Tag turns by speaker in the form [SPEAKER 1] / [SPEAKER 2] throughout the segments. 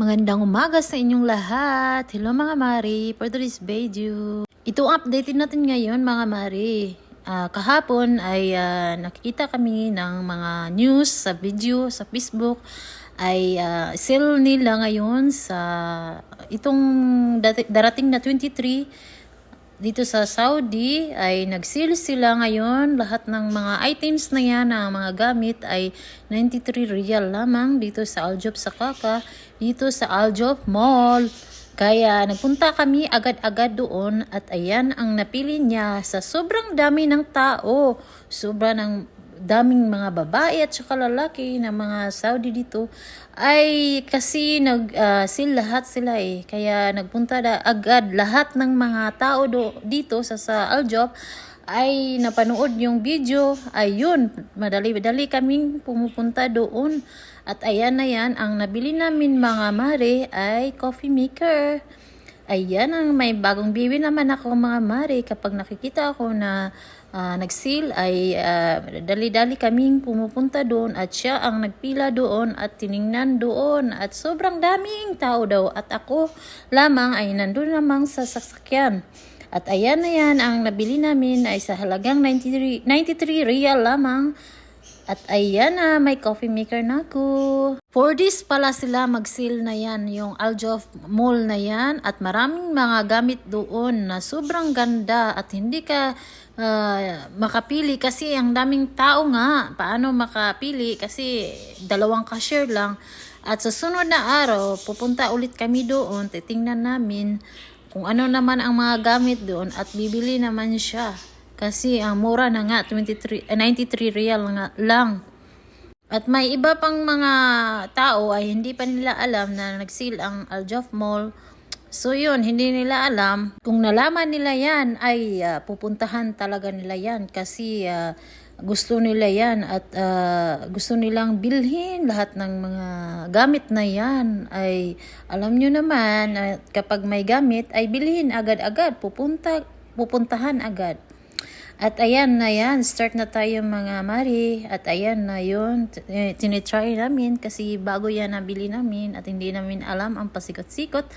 [SPEAKER 1] Magandang umaga sa inyong lahat. Hello mga Mari, for today's video. Ito updated natin ngayon mga Mari. Ah, kahapon ay ah, nakikita kami ng mga news sa video sa Facebook ay ah, sale nila ngayon sa itong darating na 23 dito sa Saudi ay nag-sale sila ngayon. Lahat ng mga items na yan, ng mga gamit ay 93 real lamang dito sa Aljob Sakaka, dito sa Aljob Mall. Kaya nagpunta kami agad-agad doon at ayan ang napili niya sa sobrang dami ng tao. Sobra ng daming mga babae at saka lalaki na mga Saudi dito ay kasi nag ah, sale lahat sila eh. Kaya nagpunta na agad lahat ng mga tao do, dito sa sa Aljob ay napanood yung video. Ayun madali-madali kaming pumupunta doon. At ayan na yan ang nabili namin mga mare ay coffee maker. Ayan ang may bagong bibi naman ako mga mare. Kapag nakikita ako na ah, nag-sale ay ah, dali-dali kaming pumupunta doon at siya ang nagpila doon at tiningnan doon at sobrang daming tao daw at ako lamang ay nandun lamang sa sasakyan. At ayan na yan ang nabili namin ay sa halagang 93, 93 real lamang at ayan na, may coffee maker na ako. For this pala sila mag-sale na yan, yung Aljof Mall na yan. At maraming mga gamit doon na sobrang ganda at hindi ka ah, makapili kasi ang daming tao nga. Paano makapili? Kasi dalawang cashier lang. At sa sunod na araw, pupunta ulit kami doon, titingnan namin kung ano naman ang mga gamit doon at bibili naman siya. Kasi ang mura na nga, 23, eh, 93 real nga lang. At may iba pang mga tao ay hindi pa nila alam na nag-seal ang Aljaf Mall. So yun, hindi nila alam. Kung nalaman nila yan, ay ah, pupuntahan talaga nila yan. Kasi ah, gusto nila yan at ah, gusto nilang bilhin lahat ng mga gamit na yan. Ay alam nyo naman, ah, kapag may gamit, ay bilhin agad-agad. Pupunta, pupuntahan agad. At ayan na yan, start na tayo mga mari. At ayan na yun, eh, tinitry namin kasi bago yan nabili namin at hindi namin alam ang pasikot-sikot.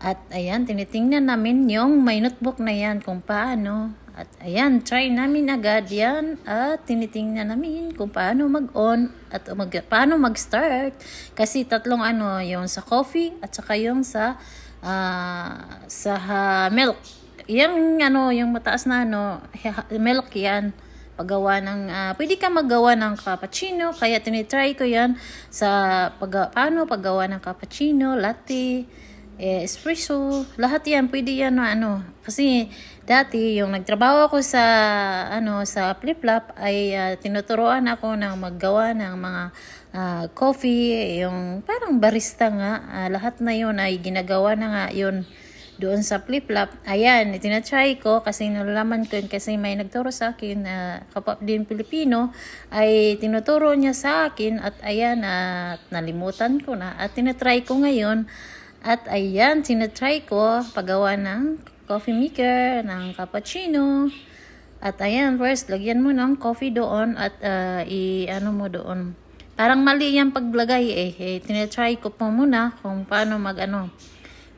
[SPEAKER 1] At ayan, tinitingnan namin yung may notebook na yan kung paano. At ayan, try namin agad yan at tinitingnan namin kung paano mag-on at mag, paano mag-start. Kasi tatlong ano, yung sa coffee at saka yung sa, ah, sa ah, milk. Yung ano, yung mataas na ano, milk yan. Paggawa ng, ah, pwede ka maggawa ng cappuccino, kaya tinitry ko yan sa pag, paano paggawa ng cappuccino, latte, eh, espresso, lahat yan, pwede yan na ano. Kasi dati, yung nagtrabaho ako sa, ano, sa flip-flop, ay ah, tinuturoan ako ng maggawa ng mga ah, coffee, yung parang barista nga, ah, lahat na yun ay ginagawa na nga yun doon sa flip-flop. Ayan, tinatry ko kasi nalalaman ko yun kasi may nagturo sa akin na kapwa din Pilipino ay tinuturo niya sa akin at ayan at nalimutan ko na at tinatry ko ngayon at ayan, tinatry ko paggawa ng coffee maker, ng cappuccino. At ayan, first, lagyan mo ng coffee doon at ah, i-ano mo doon. Parang mali yan paglagay eh. eh tinatry ko po muna kung paano mag-ano.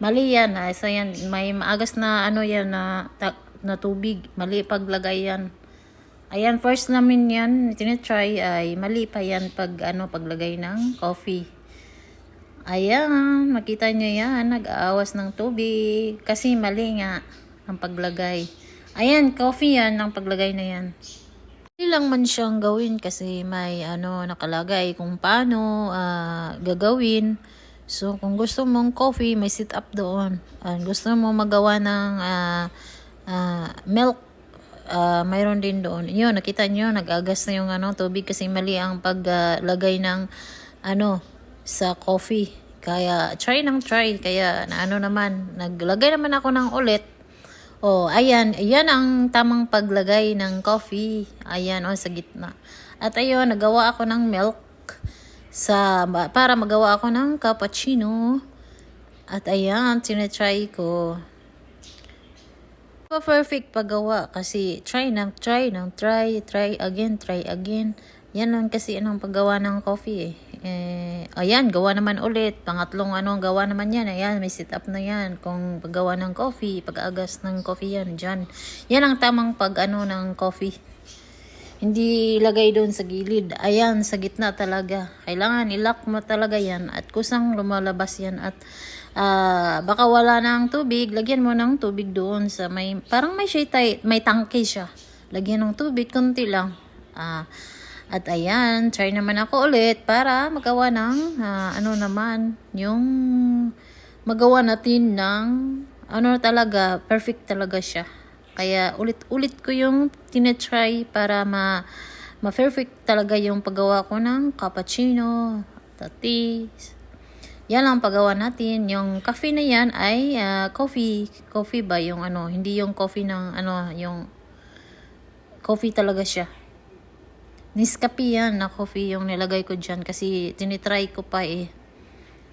[SPEAKER 1] Mali yan. Ah. So yan, may maagas na ano yan na, ta- na tubig. Mali paglagay yan. Ayan, first namin yan, tinitry ay mali pa yan pag ano, paglagay ng coffee. Ayan, makita nyo yan, nag-aawas ng tubig. Kasi mali nga ang paglagay. Ayan, coffee yan ang paglagay na yan. Hindi lang man siyang gawin kasi may ano nakalagay kung paano ah, gagawin. So kung gusto mong coffee, may sit up doon. Ah, gusto mo magawa ng ah, ah, milk, ah, mayroon din doon. Yun, nakita nyo, nag-agas na yung ano, tubig kasi mali ang paglagay ng ano, sa coffee. Kaya try nang try. Kaya na ano naman, naglagay naman ako ng ulit. Oh, ayan, ayan ang tamang paglagay ng coffee. Ayan, oh, sa gitna. At ayun, nagawa ako ng milk sa para magawa ako ng cappuccino. At ayan, tinatry ko. Perfect paggawa kasi try nang try nang try, try again, try again. Yan lang kasi anong paggawa ng coffee eh. eh. Ayan, gawa naman ulit. Pangatlong ano, gawa naman yan. Ayan, may sit up na yan. Kung paggawa ng coffee, pag-agas ng coffee yan, dyan. Yan ang tamang pag ano ng coffee. Hindi ilagay doon sa gilid. Ayan, sa gitna talaga. Kailangan ilock mo talaga yan. At kusang lumalabas yan. At ah, baka wala ng tubig, lagyan mo ng tubig doon sa may, parang may tay, may tangke siya. Lagyan ng tubig, konti lang. Ah, at ayan, try naman ako ulit para magawa ng ah, ano naman, yung magawa natin ng ano talaga, perfect talaga siya. Kaya ulit-ulit ko yung tinatry para ma ma-perfect talaga yung paggawa ko ng cappuccino, tea. Yan lang paggawa natin. Yung coffee na yan ay ah, coffee, coffee ba yung ano, hindi yung coffee ng ano, yung coffee talaga siya. Nescafe yan na coffee yung nilagay ko dyan kasi tinitry ko pa eh.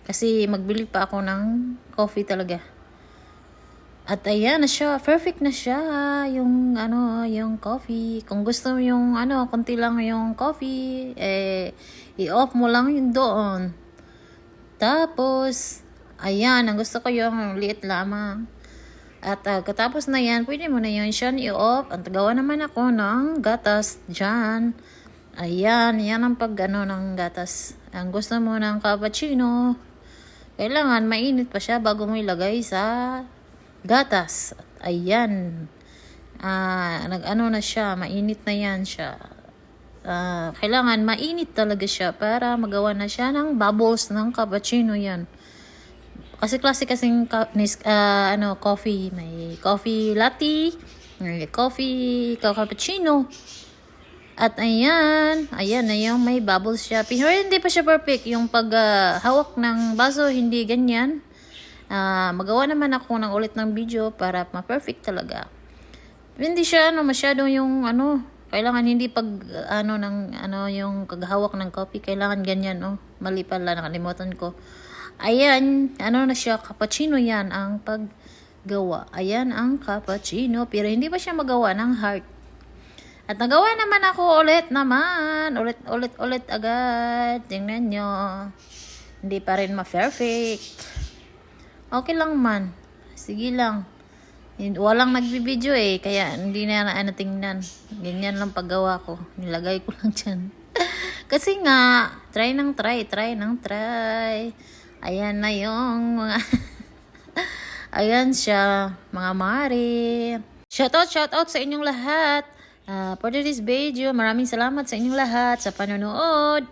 [SPEAKER 1] Kasi magbili pa ako ng coffee talaga. At ayan na siya, perfect na siya yung ano, yung coffee. Kung gusto mo yung ano, konti lang yung coffee, eh i-off mo lang yun doon. Tapos ayan, ang gusto ko yung liit lamang. At uh, katapos na yan, pwede mo na yun siya i-off. Ang tagawa naman ako ng gatas dyan. Ayan, yan ang pag ano ng gatas. Ang gusto mo ng cappuccino, kailangan mainit pa siya bago mo ilagay sa gatas. At ayan, ah nag-ano na siya, mainit na yan siya. Ah, kailangan mainit talaga siya para magawa na siya ng bubbles ng cappuccino yan. Kasi klase kasing ah, ano, coffee. May coffee latte, may coffee cappuccino. At ayan, ayan na yung may bubbles siya. Pero hindi pa siya perfect. Yung pag ah, hawak ng baso, hindi ganyan. Ah, magawa naman ako ng ulit ng video para ma-perfect talaga. Hindi siya ano masyado yung ano, kailangan hindi pag ano ng ano yung kaghawak ng coffee, kailangan ganyan oh. Mali pala nakalimutan ko. Ayan, ano na siya, cappuccino yan ang paggawa. Ayan ang cappuccino, pero hindi pa siya magawa ng heart. At nagawa naman ako ulit naman. Ulit, ulit, ulit agad. Tingnan nyo. Hindi pa rin ma-perfect. Okay lang man. Sige lang. Walang nagbibideo eh. Kaya hindi na na ano tingnan. Ganyan lang paggawa ko. Nilagay ko lang dyan. Kasi nga, try ng try, try ng try. Ayan na yung mga... Ayan siya, mga mari. Shoutout, shoutout sa inyong lahat. Ah, for this video, maraming salamat sa inyong lahat sa panonood.